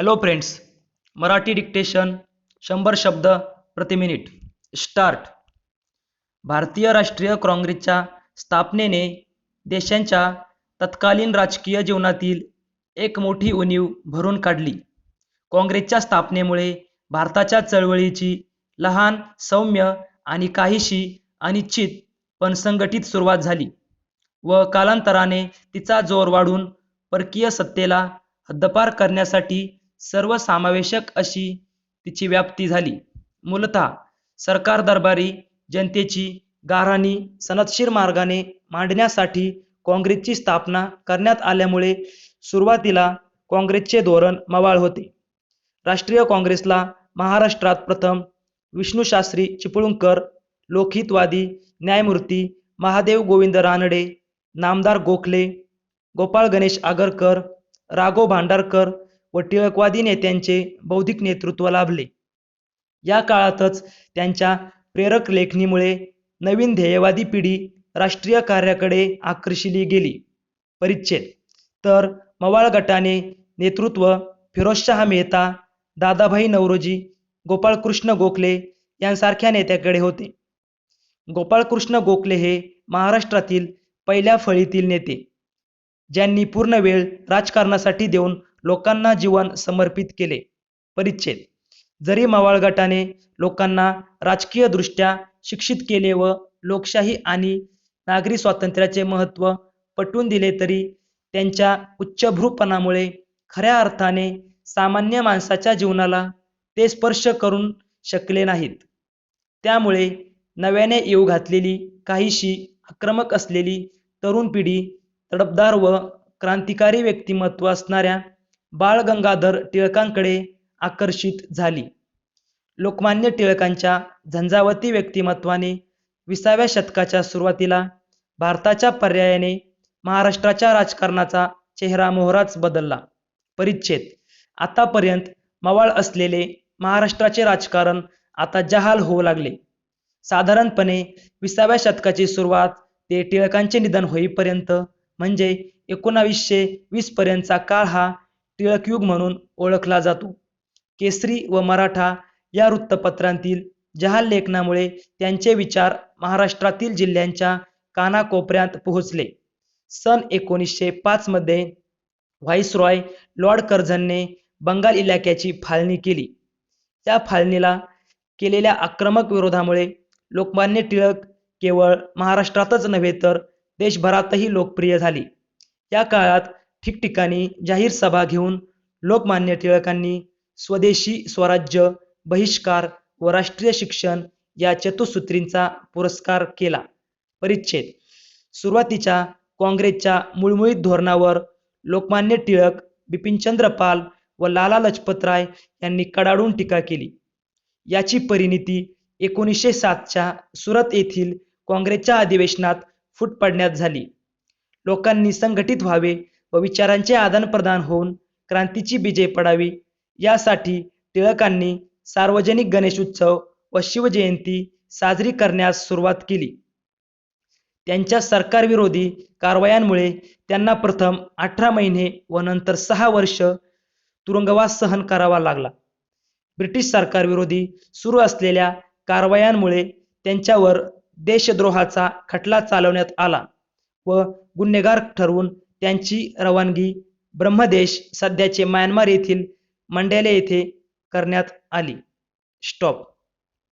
Hello friends Marathi dictation शंभर शब्द प्रति मिनिट स्टार्ट भारतीय राष्ट्रीय काँग्रेसच्या स्थापनेने देशांच्या तत्कालीन राजकीय जीवनातील एक मोठी उणीव भरून काढली. काँग्रेसच्या स्थापनेमुळे भारताच्या चळवळीची लहान सौम्य आणि काहीशी अनिश्चित पण संघटित सुरुवात झाली व कालांतराने तिचा जोर वाढून परकीय सत्तेला हद्दपार करण्यासाठी सर्वसमावेशक अशी तिची व्याप्ती झाली. मूलतः सरकार दरबारी जनतेची गाराणी सनदशीर मार्गाने मांडण्यासाठी काँग्रेसची स्थापना करण्यात आल्यामुळे सुरुवातीला काँग्रेसचे धोरण मवाळ होते. राष्ट्रीय काँग्रेसला महाराष्ट्रात प्रथम विष्णूशास्त्री चिपळूणकर लोकहितवादी न्यायमूर्ती महादेव गोविंद रानडे नामदार गोखले गोपाळ गणेश आगरकर राघव भांडारकर व टिळकवादी नेत्यांचे बौद्धिक नेतृत्व लाभले. या काळातच त्यांच्या प्रेरक लेखणीमुळे नवीन ध्येयवादी पिढी राष्ट्रीय कार्याकडे आकर्षिली गेली. परिच्छेद. तर मवाळ गटाने नेतृत्व फिरोजशाह मेहता दादाभाई नवरोजी गोपाळकृष्ण गोखले यांसारख्या नेत्याकडे होते. गोपाळकृष्ण गोखले हे महाराष्ट्रातील पहिल्या फळीतील नेते ज्यांनी पूर्ण वेळ राजकारणासाठी देऊन लोकांना जीवन समर्पित केले. परिच्छेद. जरी मवाळ गटाने लोकांना राजकीय दृष्ट्या शिक्षित केले व लोकशाही आणि नागरी स्वातंत्र्याचे महत्त्व पटवून दिले तरी त्यांच्या उच्चभ्रूपणामुळे खऱ्या अर्थाने सामान्य माणसाच्या जीवनाला ते स्पर्श करून शकले नाहीत. त्यामुळे नव्याने येऊ घातलेली काहीशी आक्रमक असलेली तरुण पिढी तडपदार व क्रांतिकारी व्यक्तिमत्व असणाऱ्या बाळ गंगाधर टिळकांकडे आकर्षित झाली. लोकमान्य टिळकांच्या झंझावती व्यक्तिमत्वाने विसाव्या शतकाच्या सुरुवातीला भारताच्या पर्यायाने महाराष्ट्राच्या राजकारणाचा चेहरा मोहराच बदलला. परिच्छेद. आतापर्यंत मवाळ असलेले महाराष्ट्राचे राजकारण आता जहाल होऊ लागले. साधारणपणे विसाव्या शतकाची सुरुवात ते टिळकांचे निधन होईपर्यंत म्हणजे एकोणावीसशे वीस पर्यंतचा काळ हा टिळकयुग म्हणून ओळखला जातो. केसरी व मराठा या वृत्तपत्रांतील जहाल लेखनामुळे त्यांचे विचार महाराष्ट्रातील जिल्ह्यांच्या कानाकोपऱ्यात पोहोचले. सन एकोणीसशे पाच मध्ये व्हाईसरॉय लॉर्ड कर्झनने बंगाल इलाक्याची फाळणी केली. त्या फाळणीला केलेल्या आक्रमक विरोधामुळे लोकमान्य टिळक केवळ महाराष्ट्रातच नव्हे तर देशभरातही लोकप्रिय झाली. या काळात ठिकठिकाणी जाहीर सभा घेऊन लोकमान्य टिळकांनी स्वदेशी स्वराज्य बहिष्कार व राष्ट्रीय शिक्षण या चतुसूत्रींचा पुरस्कार केला. परिच्छेद. सुरुवातीच्या काँग्रेसच्या मुळमुळीत धोरणावर लोकमान्य टिळक बिपिनचंद्र पाल व लाला लजपतराय यांनी कडाडून टीका केली. याची परिणिती एकोणीसशे सातच्या सुरत येथील काँग्रेसच्या अधिवेशनात फूट पडण्यात झाली. लोकांनी संघटित व्हावे व विचारांचे आदानप्रदान होऊन क्रांतीची बीजे पडावी. यासाठी टिळकांनी सार्वजनिक गणेशोत्सव व शिवजयंती साजरी करण्यास सुरुवात केली. त्यांच्या सरकारविरोधी कारवायांमुळे त्यांना प्रथम अठरा महिने व नंतर सहा वर्ष तुरुंगवास सहन करावा लागला. ब्रिटिश सरकारविरोधी सुरू असलेल्या कारवायांमुळे त्यांच्यावर देशद्रोहाचा खटला चालवण्यात आला व गुन्हेगार ठरवून त्यांची रवानगी ब्रह्मदेश सध्याचे म्यानमार येथील मंडेले येथे करण्यात आली. स्टॉप